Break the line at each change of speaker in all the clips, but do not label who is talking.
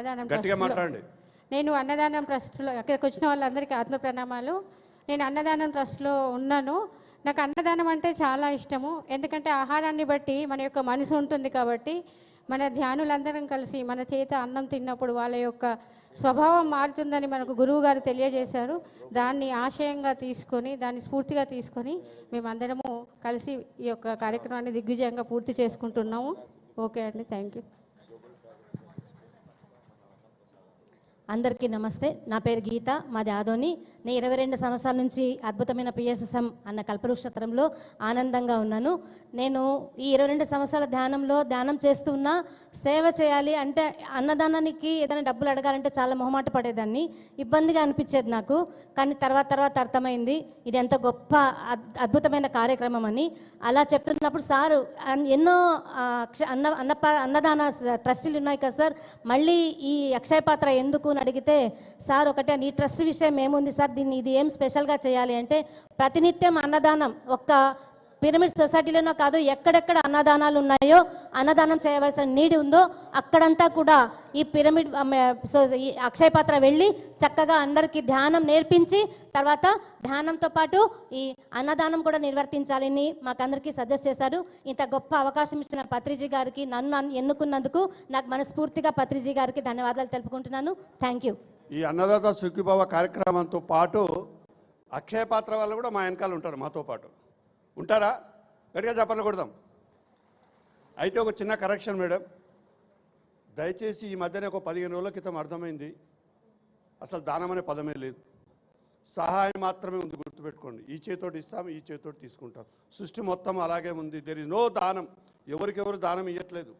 అన్నదానం మాట్లాడండి నేను అన్నదానం ట్రస్ట్లో అక్కడికి వచ్చిన వాళ్ళందరికీ ఆత్మ ప్రణామాలు నేను అన్నదానం ట్రస్ట్లో ఉన్నాను నాకు అన్నదానం అంటే చాలా ఇష్టము ఎందుకంటే ఆహారాన్ని బట్టి మన యొక్క మనసు ఉంటుంది కాబట్టి మన ధ్యానులందరం కలిసి మన చేత అన్నం తిన్నప్పుడు వాళ్ళ యొక్క స్వభావం మారుతుందని మనకు గురువు గారు తెలియజేశారు దాన్ని ఆశయంగా తీసుకొని దాన్ని స్ఫూర్తిగా తీసుకొని మేమందరము కలిసి ఈ యొక్క కార్యక్రమాన్ని దిగ్విజయంగా పూర్తి చేసుకుంటున్నాము ఓకే అండి థ్యాంక్ యూ अंदर की नमस्ते ना पेर गीता मादोनी నేను ఇరవై రెండు సంవత్సరాల నుంచి అద్భుతమైన పిఎస్ఎస్ఎం అన్న కల్పవృక్షత్రంలో ఆనందంగా ఉన్నాను నేను ఈ ఇరవై రెండు సంవత్సరాల ధ్యానంలో ధ్యానం చేస్తూ ఉన్నా సేవ చేయాలి అంటే అన్నదానానికి ఏదైనా డబ్బులు అడగాలంటే చాలా మొహమాట పడేదాన్ని ఇబ్బందిగా అనిపించేది నాకు కానీ తర్వాత తర్వాత అర్థమైంది ఇది ఎంత గొప్ప అద్భుతమైన కార్యక్రమం అని అలా చెప్తున్నప్పుడు సారు ఎన్నో అన్న అన్న అన్నదాన ట్రస్టీలు ఉన్నాయి కదా సార్ మళ్ళీ ఈ అక్షయ పాత్ర ఎందుకు అని అడిగితే సార్ ఒకటే నీ ట్రస్ట్ విషయం ఏముంది సార్ దీన్ని ఇది ఏం స్పెషల్గా చేయాలి అంటే ప్రతినిత్యం అన్నదానం ఒక్క పిరమిడ్ సొసైటీలోనో కాదు ఎక్కడెక్కడ అన్నదానాలు ఉన్నాయో అన్నదానం చేయవలసిన నీడి ఉందో అక్కడంతా కూడా ఈ పిరమిడ్ అక్షయ పాత్ర వెళ్ళి చక్కగా అందరికీ ధ్యానం నేర్పించి తర్వాత ధ్యానంతో పాటు ఈ అన్నదానం కూడా నిర్వర్తించాలని మాకందరికీ సజెస్ట్ చేశారు ఇంత గొప్ప అవకాశం ఇచ్చిన పత్రిజీ గారికి నన్ను ఎన్నుకున్నందుకు నాకు మనస్ఫూర్తిగా పత్రిజీ గారికి ధన్యవాదాలు తెలుపుకుంటున్నాను థ్యాంక్ యూ
ఈ అన్నదాత సుఖీభావ కార్యక్రమంతో పాటు అక్షయ పాత్ర వాళ్ళు కూడా మా వెనకాల ఉంటారు మాతో పాటు ఉంటారా గట్టిగా చెప్పాలి కొడదాం అయితే ఒక చిన్న కరెక్షన్ మేడం దయచేసి ఈ మధ్యనే ఒక పదిహేను రోజుల క్రితం అర్థమైంది అసలు దానం అనే పదమే లేదు సహాయం మాత్రమే ఉంది గుర్తుపెట్టుకోండి ఈ చేతోటి ఇస్తాం ఈ చేతితో తీసుకుంటాం సృష్టి మొత్తం అలాగే ఉంది దెర్ ఇస్ నో దానం ఎవరికెవరు దానం ఇవ్వట్లేదు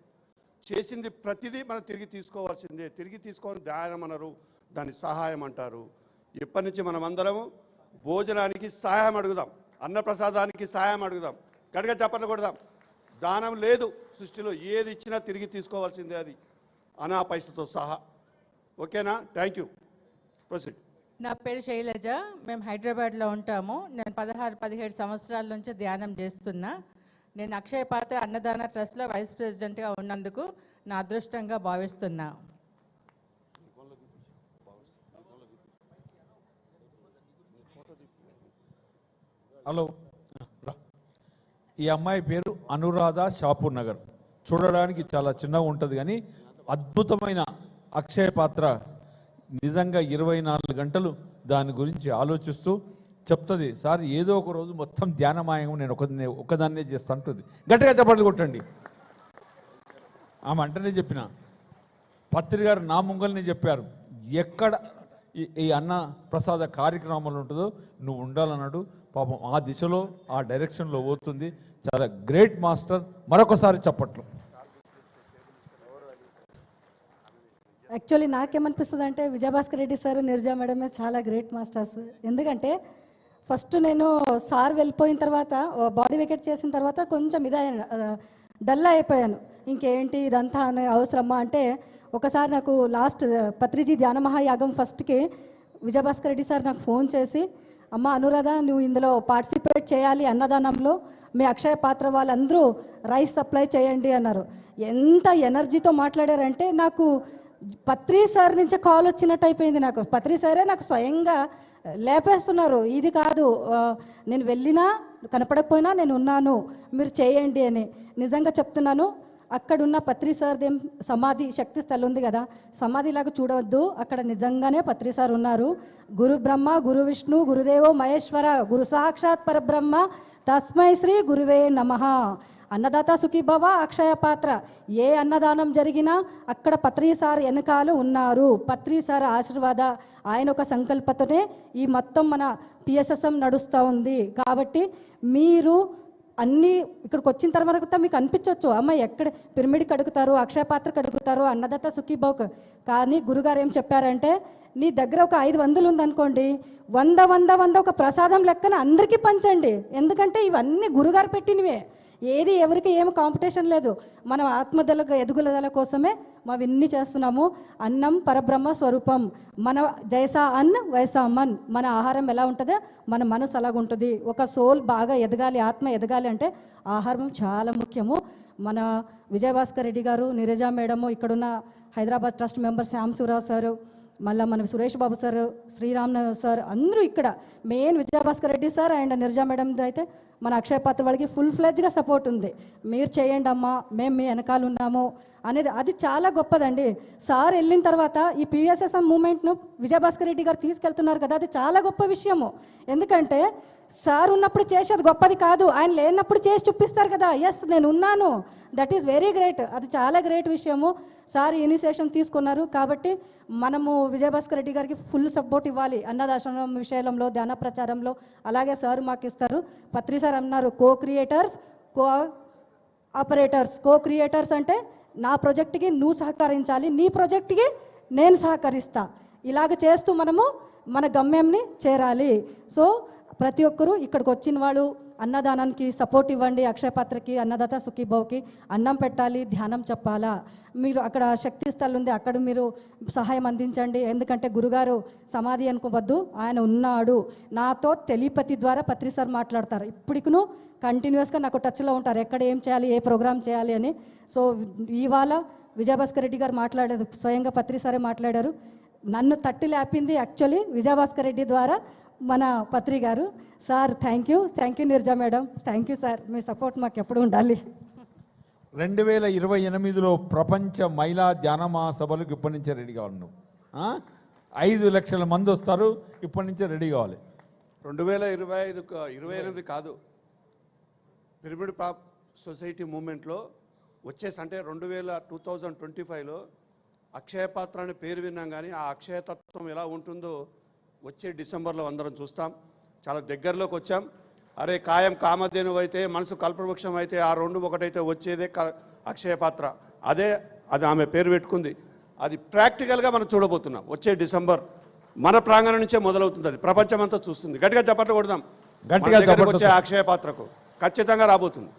చేసింది ప్రతిదీ మనం తిరిగి తీసుకోవాల్సిందే తిరిగి తీసుకొని దానం అనరు దాన్ని సహాయం అంటారు ఇప్పటి నుంచి మనమందరము భోజనానికి సహాయం అడుగుదాం అన్నప్రసాదానికి సహాయం అడుగుదాం గడిగా చప్పట్లు కొడదాం దానం లేదు సృష్టిలో ఏది ఇచ్చినా తిరిగి తీసుకోవాల్సిందే అది అనా పైసతో సహా ఓకేనా థ్యాంక్ యూ
ప్రొసీడ్ నా పేరు శైలజ మేము హైదరాబాద్లో ఉంటాము నేను పదహారు పదిహేడు సంవత్సరాల నుంచి ధ్యానం చేస్తున్నా నేను అక్షయ పాత్ర అన్నదాన ట్రస్ట్లో వైస్ ప్రెసిడెంట్గా ఉన్నందుకు నా అదృష్టంగా భావిస్తున్నా
హలో ఈ అమ్మాయి పేరు అనురాధ షాపూర్ నగర్ చూడడానికి చాలా చిన్నగా ఉంటుంది కానీ అద్భుతమైన అక్షయ పాత్ర నిజంగా ఇరవై నాలుగు గంటలు దాని గురించి ఆలోచిస్తూ చెప్తుంది సార్ ఏదో ఒక రోజు మొత్తం ధ్యానమాయం నేను ఒక ఒకదాన్నే చేస్తా అంటుంది గట్టిగా చెప్పండి కొట్టండి ఆమె అంటనే చెప్పిన పత్రి గారు నా ముంగల్ని చెప్పారు ఎక్కడ ఈ అన్న ప్రసాద కార్యక్రమంలో ఉంటుందో నువ్వు ఉండాలన్నాడు పాపం ఆ దిశలో ఆ డైరెక్షన్లో పోతుంది చాలా గ్రేట్ మాస్టర్ మరొకసారి చెప్పట్లు
యాక్చువల్లీ నాకేమనిపిస్తుంది అంటే విజయభాస్కర్ రెడ్డి సార్ నిర్జా మేడమే చాలా గ్రేట్ మాస్టర్స్ ఎందుకంటే ఫస్ట్ నేను సార్ వెళ్ళిపోయిన తర్వాత బాడీ వికెట్ చేసిన తర్వాత కొంచెం ఇదయ్యాను డల్ అయిపోయాను ఇంకేంటి ఇదంతా అవసరమా అంటే ఒకసారి నాకు లాస్ట్ పత్రిజీ ధ్యాన మహాయాగం ఫస్ట్కి విజయభాస్కర్ రెడ్డి సార్ నాకు ఫోన్ చేసి అమ్మ అనురాధ నువ్వు ఇందులో పార్టిసిపేట్ చేయాలి అన్నదానంలో మీ అక్షయ పాత్ర వాళ్ళందరూ రైస్ సప్లై చేయండి అన్నారు ఎంత ఎనర్జీతో మాట్లాడారంటే నాకు పత్రి సార్ నుంచి కాల్ వచ్చినట్టు అయిపోయింది నాకు పత్రి సారే నాకు స్వయంగా లేపేస్తున్నారు ఇది కాదు నేను వెళ్ళినా కనపడకపోయినా నేను ఉన్నాను మీరు చేయండి అని నిజంగా చెప్తున్నాను అక్కడున్న పత్రిసార్దేం సమాధి శక్తి స్థలం ఉంది కదా సమాధిలాగా చూడవద్దు అక్కడ నిజంగానే పత్రిసార్ ఉన్నారు గురు బ్రహ్మ గురు విష్ణు గురుదేవో మహేశ్వర గురు సాక్షాత్ పరబ్రహ్మ తస్మై శ్రీ గురువే నమ అన్నదాత భవ అక్షయ పాత్ర ఏ అన్నదానం జరిగినా అక్కడ పత్రిసార్ వెనకాలు ఉన్నారు పత్రిసార్ ఆశీర్వాద ఆయన ఒక సంకల్పతోనే ఈ మొత్తం మన పిఎస్ఎస్ఎం నడుస్తూ ఉంది కాబట్టి మీరు అన్నీ ఇక్కడికి వచ్చిన తర్వాత మీకు అనిపించవచ్చు అమ్మ ఎక్కడ పిరమిడ్కి అడుగుతారు అక్షయపాత్ర అడుగుతారు అన్నదత్త సుఖీబౌక్ కానీ గురుగారు ఏం చెప్పారంటే నీ దగ్గర ఒక ఐదు వందలు ఉందనుకోండి వంద వంద వంద ఒక ప్రసాదం లెక్కన అందరికీ పంచండి ఎందుకంటే ఇవన్నీ గురుగారు పెట్టినవే ఏది ఎవరికి ఏం కాంపిటీషన్ లేదు మనం ఆత్మదల ఎదుగుదల కోసమే మావిన్ని చేస్తున్నాము అన్నం పరబ్రహ్మ స్వరూపం మన జైసా అన్ వైసా మన్ మన ఆహారం ఎలా ఉంటుందో మన మనసు అలాగుంటుంది ఒక సోల్ బాగా ఎదగాలి ఆత్మ ఎదగాలి అంటే ఆహారం చాలా ముఖ్యము మన విజయభాస్కర్ రెడ్డి గారు నిరజా మేడము ఇక్కడున్న Hyderabad trust member Shyam sir మళ్ళీ మన సురేష్ బాబు సార్ శ్రీరామ్ సార్ అందరూ ఇక్కడ main Vijayabhaskar Reddy sir and Nirja madam అయితే మన అక్షయ పాత్ర వాళ్ళకి ఫుల్ ఫ్లెజ్గా సపోర్ట్ ఉంది మీరు చేయండి అమ్మా మేము మీ వెనకాల ఉన్నాము అనేది అది చాలా గొప్పదండి సార్ వెళ్ళిన తర్వాత ఈ పిఎస్ఎస్ఎం మూమెంట్ను విజయభాస్కర్ రెడ్డి గారు తీసుకెళ్తున్నారు కదా అది చాలా గొప్ప విషయము ఎందుకంటే సార్ ఉన్నప్పుడు చేసేది గొప్పది కాదు ఆయన లేనప్పుడు చేసి చూపిస్తారు కదా ఎస్ నేను ఉన్నాను దట్ ఈస్ వెరీ గ్రేట్ అది చాలా గ్రేట్ విషయము సార్ ఇనిషియేషన్ తీసుకున్నారు కాబట్టి మనము విజయభాస్కర్ రెడ్డి గారికి ఫుల్ సపోర్ట్ ఇవ్వాలి అన్నదాశ్రమం విషయంలో ధ్యాన ప్రచారంలో అలాగే సార్ మాకు ఇస్తారు పత్రి సార్ అన్నారు co creators co operators co creators అంటే నా ప్రాజెక్ట్కి నువ్వు సహకరించాలి నీ ప్రాజెక్ట్కి నేను సహకరిస్తా ఇలాగ చేస్తూ మనము మన గమ్యంని చేరాలి సో ప్రతి ఒక్కరూ ఇక్కడికి వచ్చిన వాళ్ళు అన్నదానానికి సపోర్ట్ ఇవ్వండి అక్షయపాత్రకి అన్నదాత సుఖీభావ్కి అన్నం పెట్టాలి ధ్యానం చెప్పాలా మీరు అక్కడ శక్తి స్థలం ఉంది అక్కడ మీరు సహాయం అందించండి ఎందుకంటే గురుగారు సమాధి అనుకోవద్దు ఆయన ఉన్నాడు నాతో తెలియపతి ద్వారా పత్రి సార్ మాట్లాడతారు ఇప్పటికును కంటిన్యూస్గా నాకు టచ్లో ఉంటారు ఎక్కడ ఏం చేయాలి ఏ ప్రోగ్రామ్ చేయాలి అని సో ఇవాళ విజయభాస్కర్ రెడ్డి గారు మాట్లాడారు స్వయంగా పత్రి సారే మాట్లాడారు నన్ను తట్టి లేపింది యాక్చువల్లీ విజయభాస్కర్ రెడ్డి ద్వారా మన పత్రి గారు sir thank you thank you Nirja madam thank you sir మీ సపోర్ట్ మాకు ఎప్పుడు ఉండాలి
రెండు వేల ఇరవై ఎనిమిదిలో ప్రపంచ మహిళా ధ్యాన మహాసభలకు ఇప్పటి నుంచే రెడీ కావాలి నువ్వు ఐదు లక్షల మంది వస్తారు ఇప్పటి నుంచే రెడీ కావాలి
రెండు వేల ఇరవై ఐదు ఇరవై ఎనిమిది కాదు పిరమిడ్ పాప్ సొసైటీ మూమెంట్లో వచ్చేసి అంటే రెండు వేల టూ థౌజండ్ ట్వంటీ ఫైవ్లో అక్షయ పాత్ర అనే పేరు విన్నాం కానీ ఆ అక్షయతత్వం ఎలా ఉంటుందో వచ్చే డిసెంబర్లో అందరం చూస్తాం చాలా దగ్గరలోకి వచ్చాం అరే కాయం కామధేను అయితే మనసు కల్పవృక్షం అయితే ఆ రెండు ఒకటైతే వచ్చేదే అక్షయ పాత్ర అదే అది ఆమె పేరు పెట్టుకుంది అది ప్రాక్టికల్గా మనం చూడబోతున్నాం వచ్చే డిసెంబర్ మన ప్రాంగణం నుంచే మొదలవుతుంది అది ప్రపంచం అంతా చూస్తుంది గట్టిగా చప్పట్లు కొడదాం గట్టిగా వచ్చే అక్షయ పాత్రకు ఖచ్చితంగా రాబోతుంది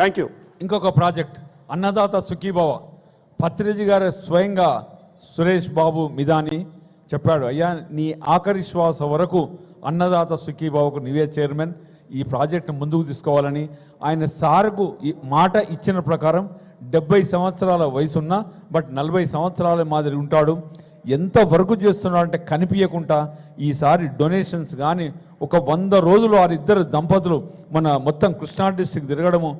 థ్యాంక్ యూ
ఇంకొక ప్రాజెక్ట్ అన్నదాత సుఖీభావ పత్రిజి గారు స్వయంగా సురేష్ బాబు మిదాని చెప్పాడు అయ్యా నీ ఆఖరి శ్వాస వరకు అన్నదాత సుఖీబాబుకు నివే చైర్మన్ ఈ ప్రాజెక్ట్ను ముందుకు తీసుకోవాలని ఆయన సార్కు ఈ మాట ఇచ్చిన ప్రకారం డెబ్బై సంవత్సరాల వయసున్న బట్ నలభై సంవత్సరాల మాదిరి ఉంటాడు ఎంత చేస్తున్నాడు చేస్తున్నాడంటే కనిపించకుండా ఈసారి డొనేషన్స్ కానీ ఒక వంద రోజులు వారిద్దరు దంపతులు మన మొత్తం కృష్ణా డిస్టిక్ తిరగడము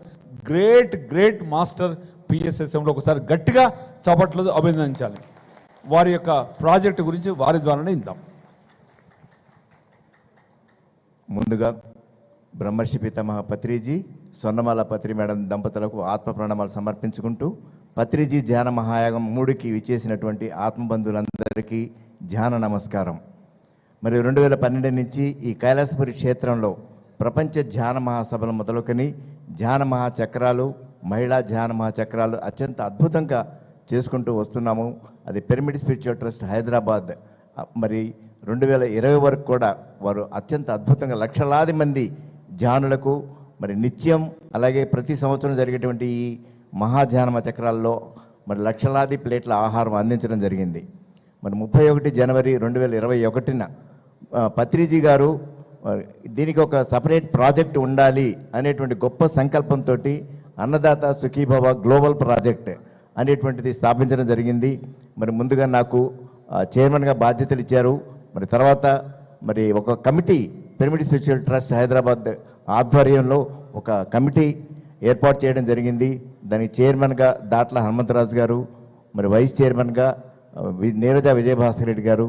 గ్రేట్ గ్రేట్ మాస్టర్ పిఎస్ఎస్ఎంలో ఒకసారి గట్టిగా చపట్లు అభినందించాలి వారి యొక్క ప్రాజెక్టు గురించి వారి ద్వారానే ఇద్దాం
ముందుగా బ్రహ్మర్షి పితామహ పత్రిజీ స్వర్ణమాల పత్రి మేడం దంపతులకు ఆత్మ ప్రణామాలు సమర్పించుకుంటూ పత్రిజీ ధ్యాన మహాయాగం మూడుకి విచ్చేసినటువంటి ఆత్మబంధువులందరికీ ధ్యాన నమస్కారం మరి రెండు వేల పన్నెండు నుంచి ఈ కైలాసపురి క్షేత్రంలో ప్రపంచ ధ్యాన మహాసభలు మొదలుకొని ధ్యాన మహాచక్రాలు మహిళా ధ్యాన మహాచక్రాలు అత్యంత అద్భుతంగా చేసుకుంటూ వస్తున్నాము అది పిరమిడ్ స్పిరిచువల్ ట్రస్ట్ హైదరాబాద్ మరి రెండు వేల ఇరవై వరకు కూడా వారు అత్యంత అద్భుతంగా లక్షలాది మంది జానులకు మరి నిత్యం అలాగే ప్రతి సంవత్సరం జరిగేటువంటి ఈ మహాజానమ చక్రాల్లో మరి లక్షలాది ప్లేట్ల ఆహారం అందించడం జరిగింది మరి ముప్పై ఒకటి జనవరి రెండు వేల ఇరవై ఒకటిన పత్రిజీ గారు దీనికి ఒక సపరేట్ ప్రాజెక్ట్ ఉండాలి అనేటువంటి గొప్ప సంకల్పంతో అన్నదాత సుఖీభవ గ్లోబల్ ప్రాజెక్ట్ అనేటువంటిది స్థాపించడం జరిగింది మరి ముందుగా నాకు చైర్మన్గా బాధ్యతలు ఇచ్చారు మరి తర్వాత మరి ఒక committee pyramid special trust Hyderabad ఆధ్వర్యంలో ఒక కమిటీ ఏర్పాటు చేయడం జరిగింది దానికి చైర్మన్గా దాట్ల హనుమంతరాజు గారు మరి వైస్ చైర్మన్గా నీరజ విజయభాస్కర్ రెడ్డి గారు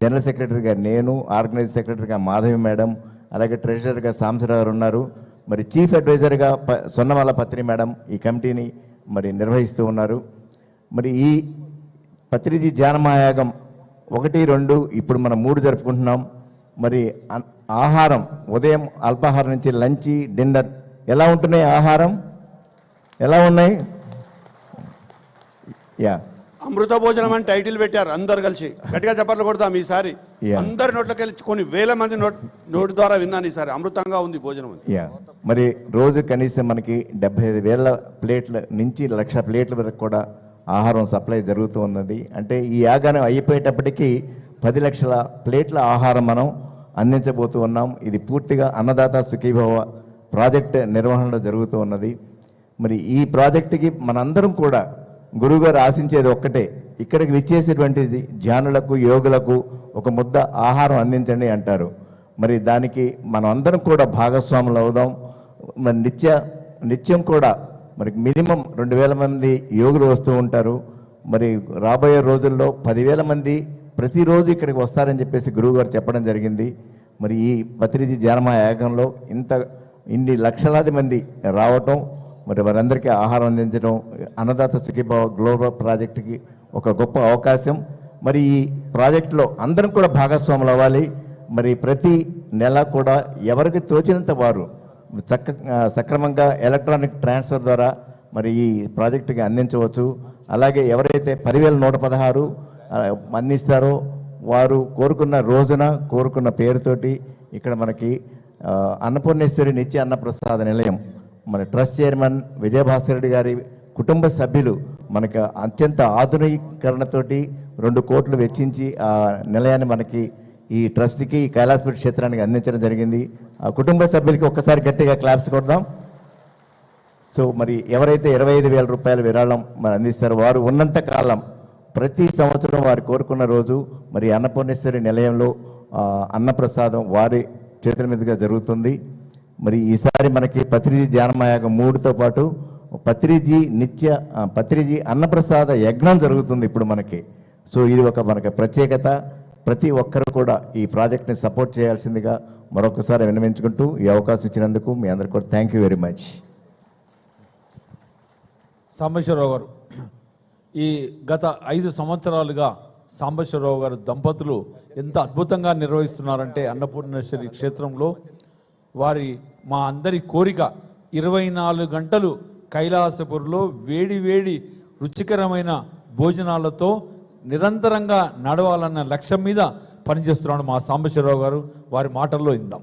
జనరల్ సెక్రటరీగా నేను ఆర్గనైజ్ సెక్రటరీగా మాధవి మేడం అలాగే ట్రెజరర్గా సాంసరావు గారు ఉన్నారు మరి చీఫ్ అడ్వైజర్గా ప సొన్నమాల పత్రి మేడం ఈ కమిటీని మరి నిర్వహిస్తూ ఉన్నారు మరి ఈ పత్రిజి జానమాయాగం ఒకటి రెండు ఇప్పుడు మనం మూడు జరుపుకుంటున్నాం మరి ఆహారం ఉదయం అల్పాహారం నుంచి లంచ్ డిన్నర్ ఎలా ఉంటున్నాయి ఆహారం ఎలా ఉన్నాయి
యా అమృత భోజనం అని టైటిల్ పెట్టారు అందరు కలిసి గట్టిగా చెప్పట్లు కొడతాం ఈసారి అందరి నోట్లకెళ్ళి కొన్ని వేల మంది నోట్ నోటి ద్వారా విన్నాను ఈసారి అమృతంగా ఉంది భోజనం
మరి రోజు కనీసం మనకి డెబ్బై ఐదు వేల ప్లేట్ల నుంచి లక్ష ప్లేట్ల వరకు కూడా ఆహారం సప్లై జరుగుతూ ఉన్నది అంటే ఈ యాగానం అయిపోయేటప్పటికీ పది లక్షల ప్లేట్ల ఆహారం మనం అందించబోతూ ఉన్నాం ఇది పూర్తిగా అన్నదాత సుఖీభవ ప్రాజెక్ట్ నిర్వహణలో జరుగుతూ ఉన్నది మరి ఈ ప్రాజెక్టుకి మనందరం కూడా గురువుగారు ఆశించేది ఒక్కటే ఇక్కడికి విచ్చేసేటువంటి జానులకు యోగులకు ఒక ముద్ద ఆహారం అందించండి అంటారు మరి దానికి మనం అందరం కూడా భాగస్వాములు అవుదాం మరి నిత్య నిత్యం కూడా మరి మినిమం రెండు వేల మంది యోగులు వస్తూ ఉంటారు మరి రాబోయే రోజుల్లో పదివేల మంది ప్రతిరోజు ఇక్కడికి వస్తారని చెప్పేసి గురువుగారు చెప్పడం జరిగింది మరి ఈ పత్రిజీ ధ్యానమా యాగంలో ఇంత ఇన్ని లక్షలాది మంది రావటం మరి వారందరికీ ఆహారం అందించడం అన్నదాత సుఖీభావ గ్లోబల్ ప్రాజెక్టుకి ఒక గొప్ప అవకాశం మరి ఈ ప్రాజెక్టులో అందరం కూడా భాగస్వాములు అవ్వాలి మరి ప్రతి నెల కూడా ఎవరికి తోచినంత వారు చక్క సక్రమంగా ఎలక్ట్రానిక్ ట్రాన్స్ఫర్ ద్వారా మరి ఈ ప్రాజెక్టుకి అందించవచ్చు అలాగే ఎవరైతే పదివేల నూట పదహారు అందిస్తారో వారు కోరుకున్న రోజున కోరుకున్న పేరుతోటి ఇక్కడ మనకి అన్నపూర్ణేశ్వరి నిత్య అన్నప్రసాద నిలయం మన ట్రస్ట్ చైర్మన్ విజయభాస్కర్ రెడ్డి గారి కుటుంబ సభ్యులు మనకు అత్యంత ఆధునీకరణతోటి రెండు కోట్లు వెచ్చించి ఆ నిలయాన్ని మనకి ఈ ట్రస్ట్కి కైలాసపేట క్షేత్రానికి అందించడం జరిగింది ఆ కుటుంబ సభ్యులకి ఒక్కసారి గట్టిగా క్లాప్స్ కొడదాం సో మరి ఎవరైతే ఇరవై ఐదు వేల రూపాయల విరాళం మరి అందిస్తారో వారు ఉన్నంత కాలం ప్రతి సంవత్సరం వారు కోరుకున్న రోజు మరి అన్నపూర్ణేశ్వరి నిలయంలో అన్నప్రసాదం వారి చేతుల మీదుగా జరుగుతుంది మరి ఈసారి మనకి పత్రిజీ ధ్యానమాయాగ మూడుతో పాటు పత్రిజీ నిత్య పత్రిజీ అన్నప్రసాద యజ్ఞం జరుగుతుంది ఇప్పుడు మనకి సో ఇది ఒక మనకి ప్రత్యేకత ప్రతి ఒక్కరు కూడా ఈ ప్రాజెక్ట్ని సపోర్ట్ చేయాల్సిందిగా మరొకసారి విన్నవించుకుంటూ ఈ అవకాశం ఇచ్చినందుకు మీ అందరికీ కూడా thank you very much
Sambeswararao గారు ఈ గత ఐదు సంవత్సరాలుగా సాంబశ్వరరావు గారు దంపతులు ఎంత అద్భుతంగా నిర్వహిస్తున్నారంటే అన్నపూర్ణేశ్వరి క్షేత్రంలో వారి మా అందరి కోరిక ఇరవై నాలుగు గంటలు కైలాసపురలో వేడి వేడి రుచికరమైన భోజనాలతో నిరంతరంగా నడవాలన్న లక్ష్యం మీద పనిచేస్తున్నాడు మా సాంబశివరావు గారు వారి మాటల్లో ఇందాం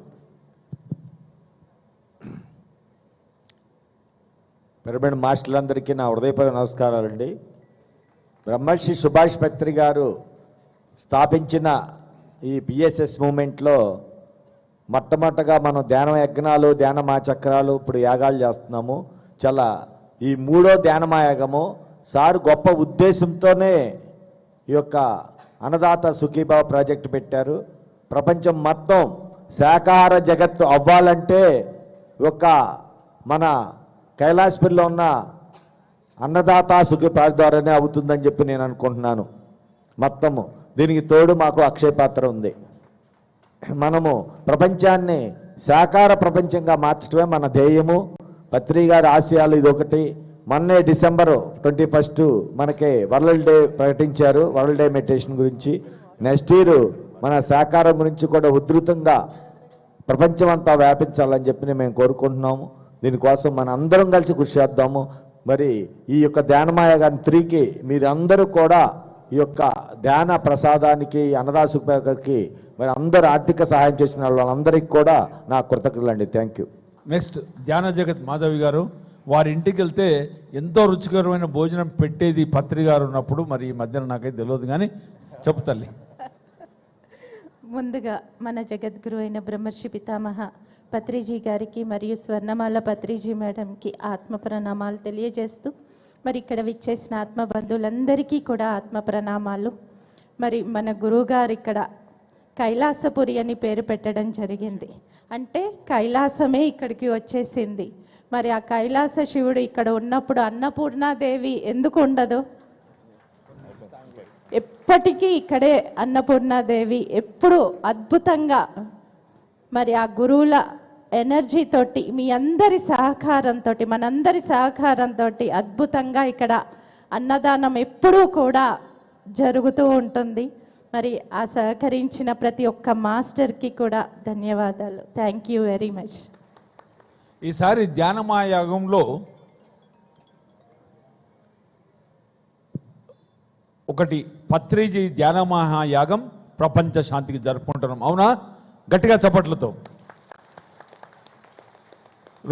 పెరమైన మాస్టర్లందరికీ నా హృదయపూర్వక నమస్కారాలండి బ్రహ్మర్షి సుభాష్ పత్రి గారు స్థాపించిన ఈ పిఎస్ఎస్ మూమెంట్లో మొట్టమొదటగా మనం ధ్యాన యజ్ఞాలు ధ్యానమా చక్రాలు ఇప్పుడు యాగాలు చేస్తున్నాము చాలా ఈ మూడో ధ్యానమాయాగము సార్ గొప్ప ఉద్దేశంతోనే ఈ యొక్క అన్నదాత సుఖీభావ ప్రాజెక్టు పెట్టారు ప్రపంచం మొత్తం శాకాహార జగత్తు అవ్వాలంటే ఒక మన కైలాసపల్లిలో ఉన్న అన్నదాత సుఖీభావ ద్వారానే అవుతుందని చెప్పి నేను అనుకుంటున్నాను మొత్తము దీనికి తోడు మాకు అక్షయపాత్ర ఉంది మనము ప్రపంచాన్ని సాకార ప్రపంచంగా మార్చడమే మన ధ్యేయము పత్రి గారి ఆశయాలు ఇదొకటి మొన్నే డిసెంబరు ట్వంటీ ఫస్ట్ మనకి వరల్డ్ డే ప్రకటించారు వరల్డ్ డే మెడిటేషన్ గురించి నెక్స్ట్ ఇయర్ మన సాకారం గురించి కూడా ఉధృతంగా ప్రపంచమంతా వ్యాపించాలని చెప్పి మేము కోరుకుంటున్నాము దీనికోసం మన అందరం కలిసి కృషి చేద్దాము మరి ఈ యొక్క ధ్యానమాయ గారి త్రీకి మీరందరూ కూడా ఈ యొక్క ధ్యాన ప్రసాదానికి అన్నదాసుకి మరి అందరు ఆర్థిక సహాయం చేసిన వాళ్ళందరికీ కూడా నా కృతజ్ఞతలు అండి థ్యాంక్ యూ
నెక్స్ట్ ధ్యాన జగత్ మాధవి గారు వారి ఇంటికి వెళ్తే ఎంతో రుచికరమైన భోజనం పెట్టేది పత్రి గారు ఉన్నప్పుడు మరి ఈ మధ్యన నాకైతే తెలియదు కానీ చెప్పు తల్లి
ముందుగా మన జగద్గురు అయిన బ్రహ్మర్షి పితామహ పత్రిజీ గారికి మరియు స్వర్ణమాల పత్రిజీ మేడంకి ఆత్మ ప్రణామాలు తెలియజేస్తూ మరి ఇక్కడ విచ్చేసిన ఆత్మ బంధువులందరికీ కూడా ఆత్మ ప్రణామాలు మరి మన గురువుగారు ఇక్కడ కైలాసపురి అని పేరు పెట్టడం జరిగింది అంటే కైలాసమే ఇక్కడికి వచ్చేసింది మరి ఆ కైలాస శివుడు ఇక్కడ ఉన్నప్పుడు అన్నపూర్ణాదేవి ఎందుకు ఉండదు ఎప్పటికీ ఇక్కడే అన్నపూర్ణాదేవి ఎప్పుడు అద్భుతంగా మరి ఆ గురువుల ఎనర్జీతోటి మీ అందరి సహకారంతో మనందరి సహకారంతో అద్భుతంగా ఇక్కడ అన్నదానం ఎప్పుడూ కూడా జరుగుతూ ఉంటుంది మరి ఆ సహకరించిన ప్రతి ఒక్క మాస్టర్కి కూడా ధన్యవాదాలు థ్యాంక్ యూ వెరీ మచ్
ఈసారి ధ్యానమాయాగంలో ఒకటి పత్రిజీ ధ్యానమహాయాగం ప్రపంచ శాంతికి జరుపుకుంటున్నాం అవునా గట్టిగా చప్పట్లతో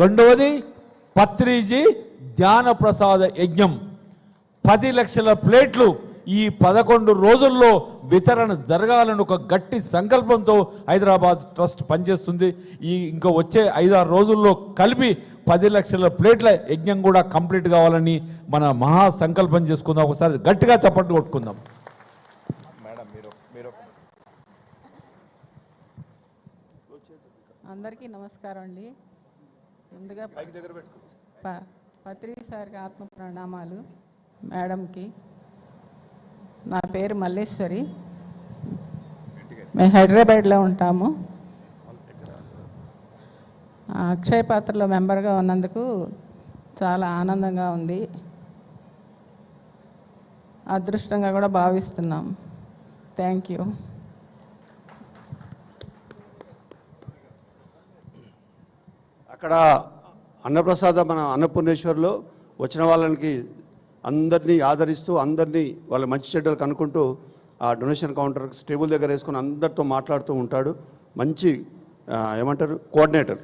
రెండవది పత్రిజీ ధ్యాన ప్రసాద యజ్ఞం పది లక్షల ప్లేట్లు ఈ పదకొండు రోజుల్లో వితరణ జరగాలని ఒక గట్టి సంకల్పంతో హైదరాబాద్ ట్రస్ట్ పనిచేస్తుంది ఈ ఇంకా వచ్చే ఐదారు రోజుల్లో కలిపి పది లక్షల ప్లేట్ల యజ్ఞం కూడా కంప్లీట్ కావాలని మన మహా సంకల్పం చేసుకుందాం ఒకసారి గట్టిగా చప్పట్లు కొట్టుకుందాం
అందరికీ నమస్కారం అండి ముందుగా పత్రి సార్కి ఆత్మ ప్రణామాలు మేడంకి నా పేరు మల్లేశ్వరి మేము హైదరాబాద్లో ఉంటాము అక్షయ పాత్రలో మెంబర్గా ఉన్నందుకు చాలా ఆనందంగా ఉంది అదృష్టంగా కూడా భావిస్తున్నాం థ్యాంక్ యూ
అక్కడ అన్నప్రసాద మన అన్నపూర్ణేశ్వర్లో వచ్చిన వాళ్ళకి అందరినీ ఆదరిస్తూ అందరినీ వాళ్ళ మంచి చెడ్డలు కనుక్కుంటూ ఆ డొనేషన్ కౌంటర్ టేబుల్ దగ్గర వేసుకొని అందరితో మాట్లాడుతూ ఉంటాడు మంచి ఏమంటారు కోఆర్డినేటర్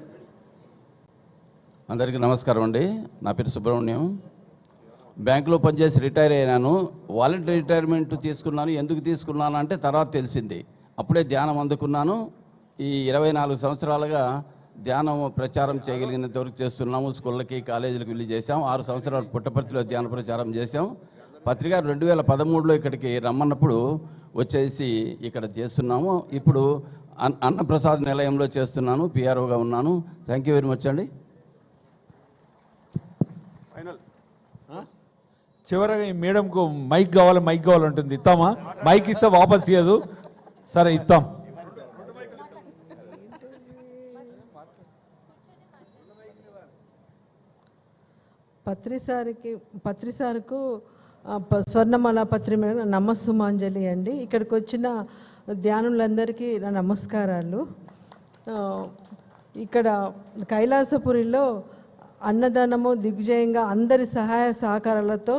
అందరికీ నమస్కారం అండి నా పేరు సుబ్రహ్మణ్యం బ్యాంకులో పనిచేసి రిటైర్ అయినాను వాలంటీ రిటైర్మెంట్ తీసుకున్నాను ఎందుకు తీసుకున్నాను అంటే తర్వాత తెలిసింది అప్పుడే ధ్యానం అందుకున్నాను ఈ ఇరవై నాలుగు సంవత్సరాలుగా ధ్యానం ప్రచారం చేయగలిగినంత వరకు చేస్తున్నాము స్కూళ్ళకి కాలేజీలకు వెళ్ళి చేశాం ఆరు సంవత్సరాలు పుట్టపర్తిలో ధ్యాన ప్రచారం చేసాం పత్రిక రెండు వేల పదమూడులో ఇక్కడికి రమ్మన్నప్పుడు వచ్చేసి ఇక్కడ చేస్తున్నాము ఇప్పుడు అన్నప్రసాద్ నిలయంలో చేస్తున్నాను పిఆర్ఓగా ఉన్నాను థ్యాంక్ యూ వెరీ మచ్ అండి
ఫైనల్ చివరగా ఈ మేడంకు మైక్ కావాలి మైక్ కావాలంటుంది ఇస్తామా మైక్ ఇస్తే వాపస్ చేయదు సరే ఇస్తాం పత్రిసారికి పత్రిసారుకు స్వర్ణమాల పత్రి నమస్సుమాంజలి అండి ఇక్కడికి వచ్చిన ధ్యానులందరికీ నా నమస్కారాలు ఇక్కడ కైలాసపురిలో అన్నదానము దిగ్విజయంగా అందరి సహాయ సహకారాలతో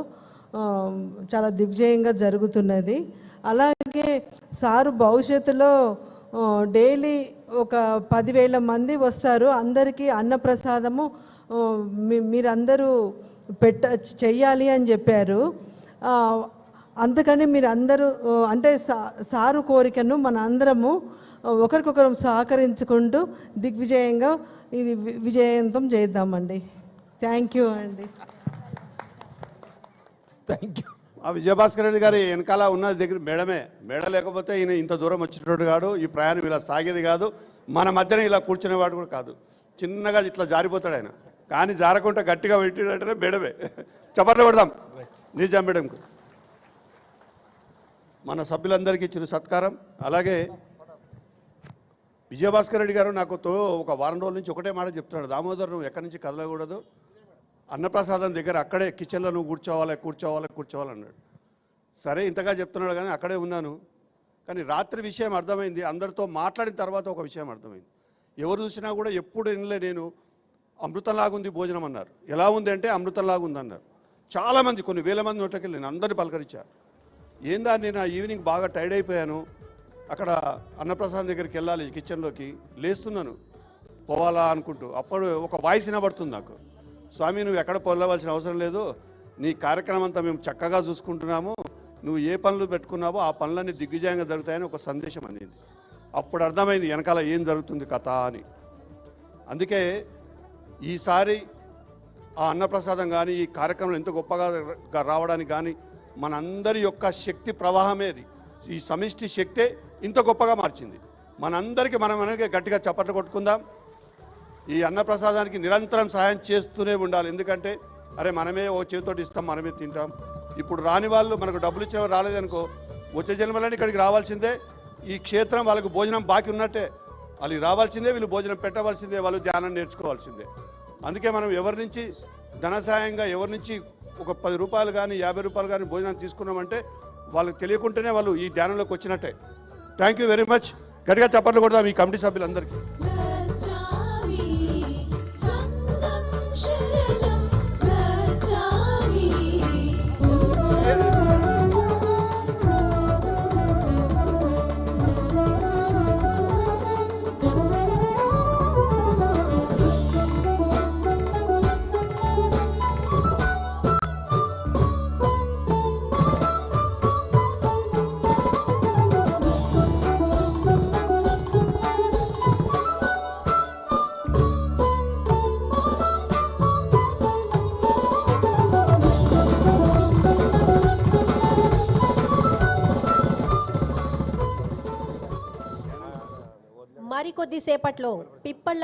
చాలా దిగ్విజయంగా జరుగుతున్నది అలాగే సారు భవిష్యత్తులో డైలీ ఒక పదివేల మంది వస్తారు అందరికీ అన్నప్రసాదము మీరందరూ పెట్ట చెయ్యాలి అని చెప్పారు అందుకని మీరు అందరూ అంటే సా సారు కోరికను మన అందరము ఒకరికొకరు సహకరించుకుంటూ దిగ్విజయంగా ఇది విజయవంతం చేద్దామండి థ్యాంక్ యూ అండి థ్యాంక్ యూ ఆ విజయభాస్కర్ రెడ్డి గారి వెనకాల ఉన్న దగ్గర మేడమే మేడ లేకపోతే ఈయన ఇంత దూరం వచ్చినట్టు కాడు ఈ ప్రయాణం ఇలా సాగేది కాదు మన మధ్యన ఇలా కూర్చునేవాడు కూడా కాదు చిన్నగా ఇట్లా జారిపోతాడు ఆయన కానీ జారకుండా గట్టిగా పెట్టినట్టే మేడమే చప్పట్లు పెడదాం నిజాం మేడంకు మన సభ్యులందరికీ ఇచ్చిన సత్కారం అలాగే విజయభాస్కర్ రెడ్డి గారు నాకు తో ఒక వారం రోజుల నుంచి ఒకటే మాట చెప్తున్నాడు దామోదరం ఎక్కడి నుంచి కదలకూడదు అన్నప్రసాదం దగ్గర అక్కడే కిచెన్లో నువ్వు కూర్చోవాలి కూర్చోవాలి కూర్చోవాలన్నాడు సరే ఇంతగా చెప్తున్నాడు కానీ అక్కడే ఉన్నాను కానీ రాత్రి విషయం అర్థమైంది అందరితో మాట్లాడిన తర్వాత ఒక విషయం అర్థమైంది ఎవరు చూసినా కూడా ఎప్పుడు వినలే నేను అమృతంలాగుంది భోజనం అన్నారు ఎలా ఉంది అంటే అమృతంలాగుంది అన్నారు చాలామంది కొన్ని వేల మంది నోట్లకి నేను అందరినీ పలకరించారు ఏందా నేను ఆ ఈవినింగ్ బాగా టైర్డ్ అయిపోయాను అక్కడ అన్నప్రసాద్ దగ్గరికి వెళ్ళాలి కిచెన్లోకి లేస్తున్నాను పోవాలా అనుకుంటూ అప్పుడు ఒక వాయిస్ వినబడుతుంది నాకు స్వామి నువ్వు ఎక్కడ పొల్లవలసిన అవసరం లేదు నీ కార్యక్రమం అంతా మేము చక్కగా చూసుకుంటున్నాము నువ్వు ఏ పనులు పెట్టుకున్నావో ఆ పనులన్నీ దిగ్విజయంగా జరుగుతాయని ఒక సందేశం అందింది అప్పుడు అర్థమైంది వెనకాల ఏం జరుగుతుంది కథ అని అందుకే ఈసారి ఆ అన్నప్రసాదం కానీ ఈ కార్యక్రమం ఎంత గొప్పగా రావడానికి కానీ మనందరి యొక్క శక్తి ప్రవాహమేది ఈ సమిష్టి శక్తే ఇంత గొప్పగా మార్చింది మనందరికీ మనం మనకే గట్టిగా చప్పట్లు కొట్టుకుందాం ఈ అన్నప్రసాదానికి నిరంతరం సాయం చేస్తూనే ఉండాలి ఎందుకంటే అరే మనమే ఓ చేతితోటి ఇస్తాం మనమే తింటాం ఇప్పుడు రాని వాళ్ళు మనకు డబ్బులు ఇచ్చే రాలేదనుకో వచ్చే జన్మలని ఇక్కడికి రావాల్సిందే ఈ క్షేత్రం వాళ్ళకు భోజనం బాకీ ఉన్నట్టే వాళ్ళు రావాల్సిందే వీళ్ళు భోజనం పెట్టవలసిందే వాళ్ళు ధ్యానం నేర్చుకోవాల్సిందే అందుకే మనం ఎవరి నుంచి ధనసాయంగా ఎవరి నుంచి ఒక పది రూపాయలు కానీ యాభై రూపాయలు కానీ భోజనం తీసుకున్నామంటే వాళ్ళకి తెలియకుండానే వాళ్ళు ఈ ధ్యానంలోకి వచ్చినట్టే థ్యాంక్ యూ వెరీ మచ్ గట్టిగా చెప్పట్లు కూడా ఈ కమిటీ సభ్యులందరికీ కొద్దిసేపట్లో పిప్పళ్ళ